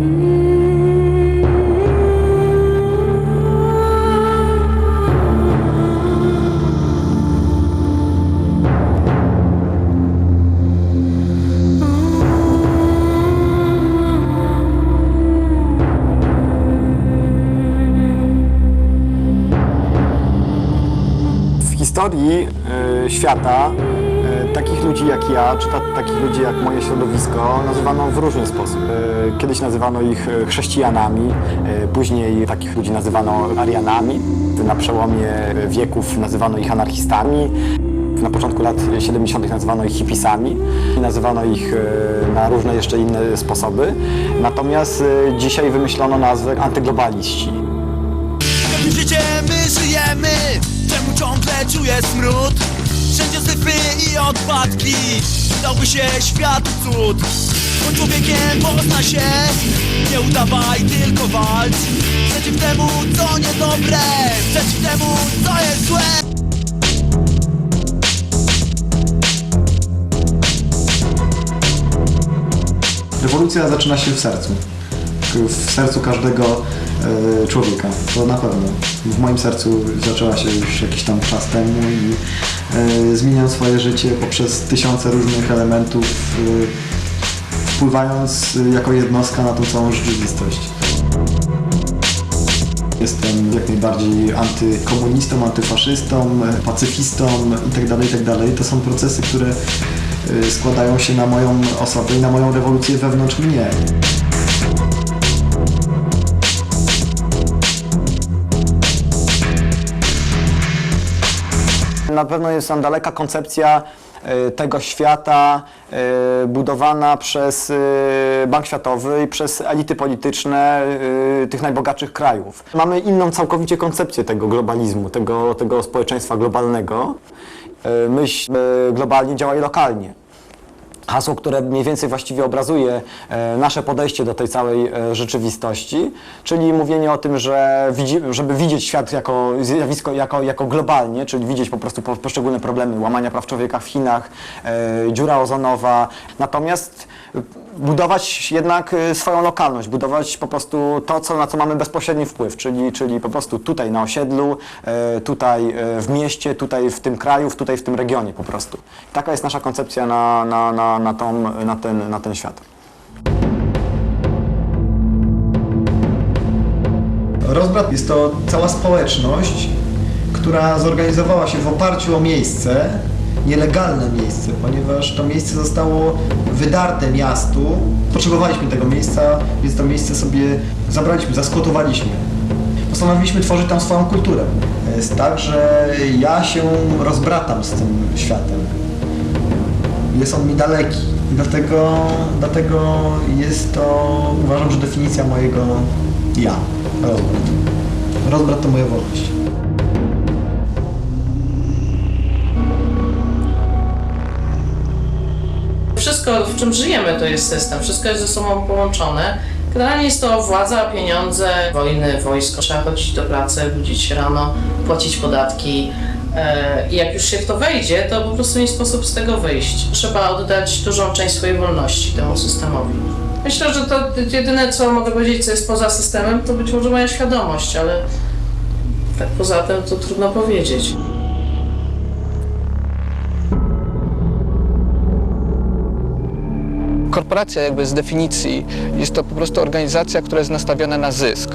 W historii e, świata takich ludzi jak ja, czy ta, takich ludzi jak moje środowisko nazywano w różny sposób. E, Kiedyś nazywano ich e, chrześcijanami, e, później takich ludzi nazywano Arianami. Na przełomie wieków nazywano ich anarchistami. Na początku lat 70. nazywano ich hipisami, nazywano ich na różne jeszcze inne sposoby. Natomiast dzisiaj wymyślono nazwę antyglobaliści. Życiem my żyjemy? Czemu ciągle czuję smród? Wszędzie syfy i odpadki. Przydałby się świat cud Bądź człowiekiem, pozna się. Nie udawaj, tylko walcz. Przeciw temu, co niedobre. Przeciw temu, co jest złe. Rewolucja zaczyna się w sercu. W sercu każdego człowieka. To na pewno. W moim sercu zaczęła się już jakiś tam czas temu i e, zmieniam swoje życie poprzez tysiące różnych elementów, e, wpływając e, jako jednostka na tą całą rzeczywistość. Jestem jak najbardziej antykomunistą, antyfaszystą, e, pacyfistą itd., itd. To są procesy, które e, składają się na moją osobę i na moją rewolucję wewnątrz mnie. Na pewno jest tam daleka koncepcja e, tego świata e, budowana przez e, Bank Światowy i przez elity polityczne tych najbogatszych krajów. Mamy inną całkowicie koncepcję tego globalizmu, tego, tego społeczeństwa globalnego. Myśl globalnie działa i lokalnie. Hasło, które mniej więcej właściwie obrazuje e, nasze podejście do tej całej e, rzeczywistości, czyli mówienie o tym, że widzi, żeby widzieć świat jako zjawisko, jako, jako globalnie, czyli widzieć po prostu po, poszczególne problemy łamania praw człowieka w Chinach, e, dziura ozonowa, natomiast budować jednak e, swoją lokalność, budować po prostu to, co, na co mamy bezpośredni wpływ, czyli, czyli po prostu tutaj na osiedlu, e, tutaj e, w mieście, tutaj w tym kraju, tutaj w tym regionie po prostu. Taka jest nasza koncepcja na, na, na, na, tą, na, ten, na ten świat. Rozbrat jest to cała społeczność, która zorganizowała się w oparciu o miejsce, nielegalne miejsce, ponieważ to miejsce zostało wydarte miastu. Potrzebowaliśmy tego miejsca, więc to miejsce sobie zabraliśmy, zaskotowaliśmy. Postanowiliśmy tworzyć tam swoją kulturę. Jest tak, że ja się rozbratam z tym światem. Jest on mi daleki. I Dlatego, dlatego jest to, uważam, że definicja mojego ja. Rozbrat. Rozbrat to moja wolność. Wszystko, w czym żyjemy, to jest system. Wszystko jest ze sobą połączone. Generalnie jest to władza, pieniądze, wojny, wojsko. Trzeba chodzić do pracy, budzić się rano, płacić podatki. E, I jak już się w to wejdzie, to po prostu nie sposób z tego wyjść. Trzeba oddać dużą część swojej wolności temu systemowi. Myślę, że to jedyne, co mogę powiedzieć, co jest poza systemem, to być może moja świadomość, ale tak poza tym to trudno powiedzieć. Korporacja jakby z definicji jest to po prostu organizacja, która jest nastawiona na zysk.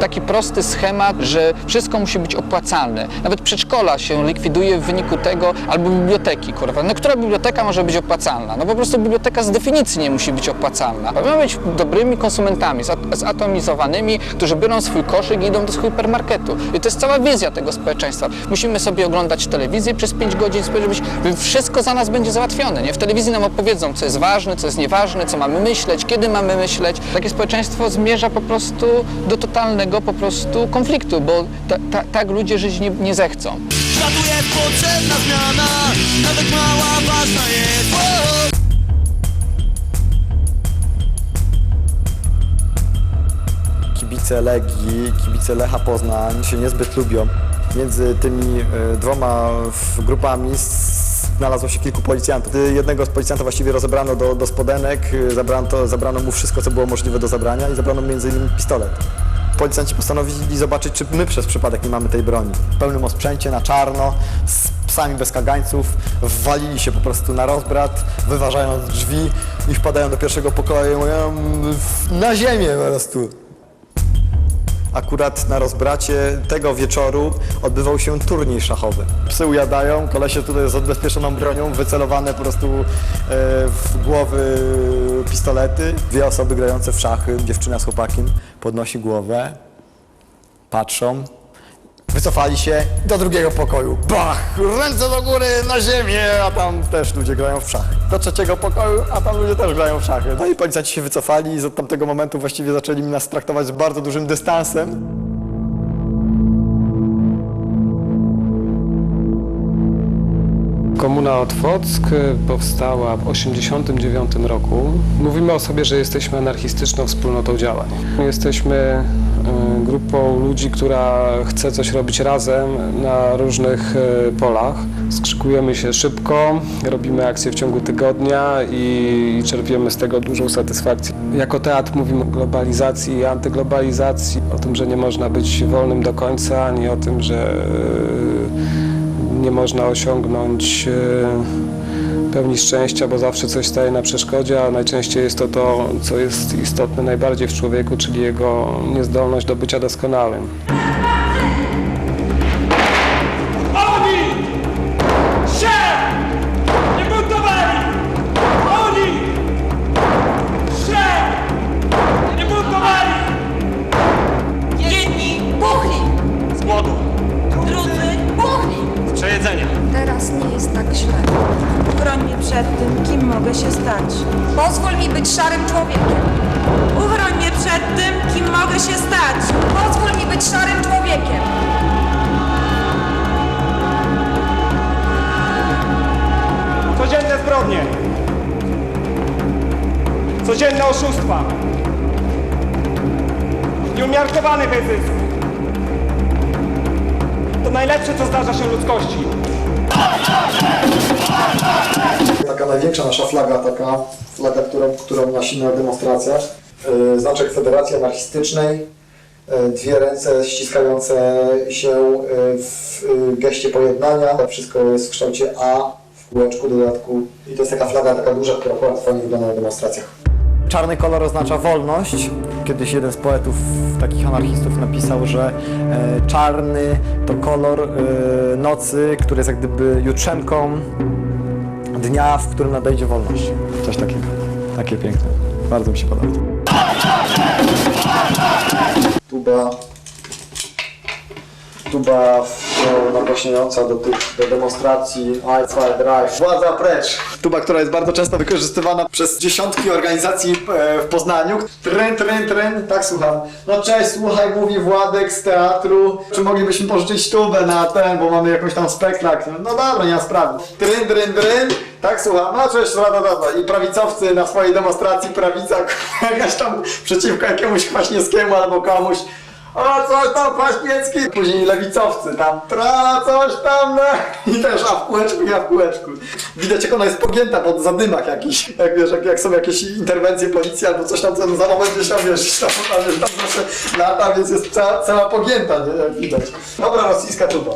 Taki prosty schemat, że wszystko musi być opłacalne. Nawet przedszkola się likwiduje w wyniku tego, albo biblioteki, kurwa. No która biblioteka może być opłacalna? No po prostu biblioteka z definicji nie musi być opłacalna. Mamy być dobrymi konsumentami, zat- zatomizowanymi, którzy biorą swój koszyk i idą do supermarketu. I to jest cała wizja tego społeczeństwa. Musimy sobie oglądać telewizję przez 5 godzin, spojrzeć, wszystko za nas będzie załatwione. Nie? W telewizji nam opowiedzą, co jest ważne, co jest nieważne, co mamy myśleć, kiedy mamy myśleć. Takie społeczeństwo zmierza po prostu do totalnego po prostu konfliktu, bo ta, ta, tak ludzie żyć nie, nie zechcą. Światu jest potrzebna zmiana Nawet mała, ważna jest Wow. Kibice Legii, kibice Lecha Poznań się niezbyt lubią. Między tymi e, dwoma grupami Znalazło się kilku policjantów. Jednego z policjantów właściwie rozebrano do, do spodenek, y, zabrano, zabrano mu wszystko, co było możliwe do zabrania i zabrano między innymi pistolet. Policjanci postanowili zobaczyć, czy my przez przypadek nie mamy tej broni. W pełnym osprzęcie, na czarno, z psami bez kagańców, wwalili się po prostu na rozbrat, wyważając drzwi i wpadają do pierwszego pokoju i mówią "W- na ziemię po prostu. Akurat na rozbracie tego wieczoru odbywał się turniej szachowy. Psy ujadają, kolesie tutaj z odbezpieczoną bronią, wycelowane po prostu e, w głowy pistolety. Dwie osoby grające w szachy, dziewczyna z chłopakiem, podnosi głowę, patrzą, wycofali się do drugiego pokoju. Bach! Ręce do góry, na ziemię, a tam też ludzie grają w szachy. Do trzeciego pokoju, a tam ludzie też grają w szachy. No i policjanci się wycofali i od tamtego momentu właściwie zaczęli nas traktować z bardzo dużym dystansem. Komuna Otwock powstała w 1989 roku. Mówimy o sobie, że jesteśmy anarchistyczną wspólnotą działań. Jesteśmy e, grupą ludzi, która chce coś robić razem na różnych e, polach. Skrzykujemy się szybko, robimy akcje w ciągu tygodnia i czerpiemy z tego dużą satysfakcję. Jako teatr mówimy o globalizacji i antyglobalizacji, o tym, że nie można być wolnym do końca, ani o tym, że e, nie można osiągnąć e, pełni szczęścia, bo zawsze coś staje na przeszkodzie, a najczęściej jest to to, co jest istotne najbardziej w człowieku, czyli jego niezdolność do bycia doskonałym. Pozwól mi być szarym człowiekiem. Uchroń mnie przed tym, kim mogę się stać. Pozwól mi być szarym człowiekiem. Codzienne zbrodnie. Codzienne oszustwa. Nieumiarkowany wyzysk. To najlepsze, co zdarza się ludzkości. Taka największa nasza flaga, taka flaga, którą, którą nosimy na demonstracjach. Yy, Znaczek Federacji Anarchistycznej. Yy, Dwie ręce ściskające się yy, w geście pojednania. Wszystko jest w kształcie A w kółeczku dodatku. I to jest taka flaga, taka duża, która akurat fajnie wygląda na demonstracjach. Czarny kolor oznacza wolność. Kiedyś jeden z poetów, takich anarchistów napisał, że e, czarny to kolor e, nocy, który jest jak gdyby jutrzenką dnia, w którym nadejdzie wolność. Coś takiego. Takie piękne. Bardzo mi się podoba. Tuba. Tuba nagłaśniająca do tych do demonstracji I Drive. Władza precz! Tuba, która jest bardzo często wykorzystywana przez dziesiątki organizacji e, w Poznaniu. Tryn, tryn, tryn, tak słucham. No cześć, słuchaj, mówi Władek z teatru. Czy moglibyśmy pożyczyć tubę na ten, bo mamy jakąś tam spektakl. No dobra, nie ma sprawy. Tryn, tryn, tryn. Tak, słucham. No cześć, rada, rada. I prawicowcy na swojej demonstracji, prawica jakaś tam przeciwko jakiemuś Kwaśniewskiemu albo komuś. O, coś tam Kwaśniewski. Później lewicowcy tam, tra, coś tam, no. I też, a w kółeczku, ja w kółeczku. Widać, jak ona jest pogięta pod zadymach jakiś. Jak wiesz, jak, jak są jakieś interwencje policji albo coś tam, co za moment gdzieś tam, wiesz, tam, tam, wiesz, tam zawsze lata, więc jest cała, cała pogięta, nie? Jak widać. Dobra, rosyjska tuba.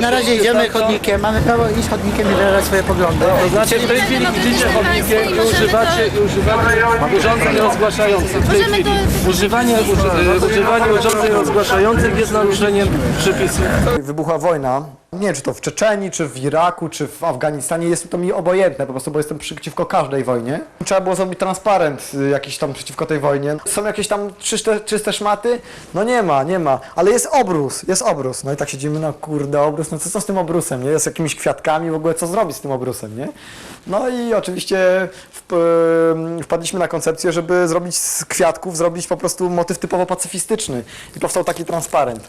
Na razie idziemy chodnikiem, mamy prawo iść chodnikiem i wyrażać swoje poglądy. To znaczy w tej chwili idziecie chodnikiem i używacie, i używacie urządzeń rozgłaszających. W tej chwili używanie, uży, używanie urządzeń rozgłaszających jest naruszeniem przepisów. Wybuchła wojna. Nie wiem, czy to w Czeczeni, czy w Iraku, czy w Afganistanie, jest to mi obojętne, po prostu, bo jestem przeciwko każdej wojnie. Trzeba było zrobić transparent y, jakiś tam przeciwko tej wojnie. Są jakieś tam czyste, czyste szmaty? No nie ma, nie ma, ale jest obrus, jest obrus. No i tak siedzimy, no kurde, obrus, no co, co z tym obrusem, nie? Z jakimiś kwiatkami, w ogóle co zrobić z tym obrusem, nie? No i oczywiście y, wpadliśmy na koncepcję, żeby zrobić z kwiatków, zrobić po prostu motyw typowo pacyfistyczny. I powstał taki transparent.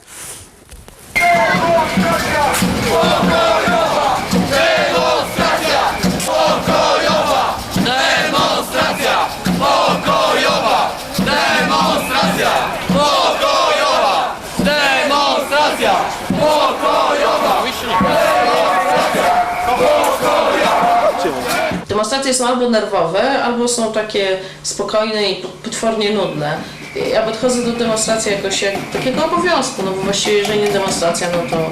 Demonstracje są albo nerwowe, albo są takie spokojne i potwornie nudne. Ja podchodzę do demonstracji jakoś jak takiego obowiązku, no bo właściwie jeżeli nie demonstracja, no to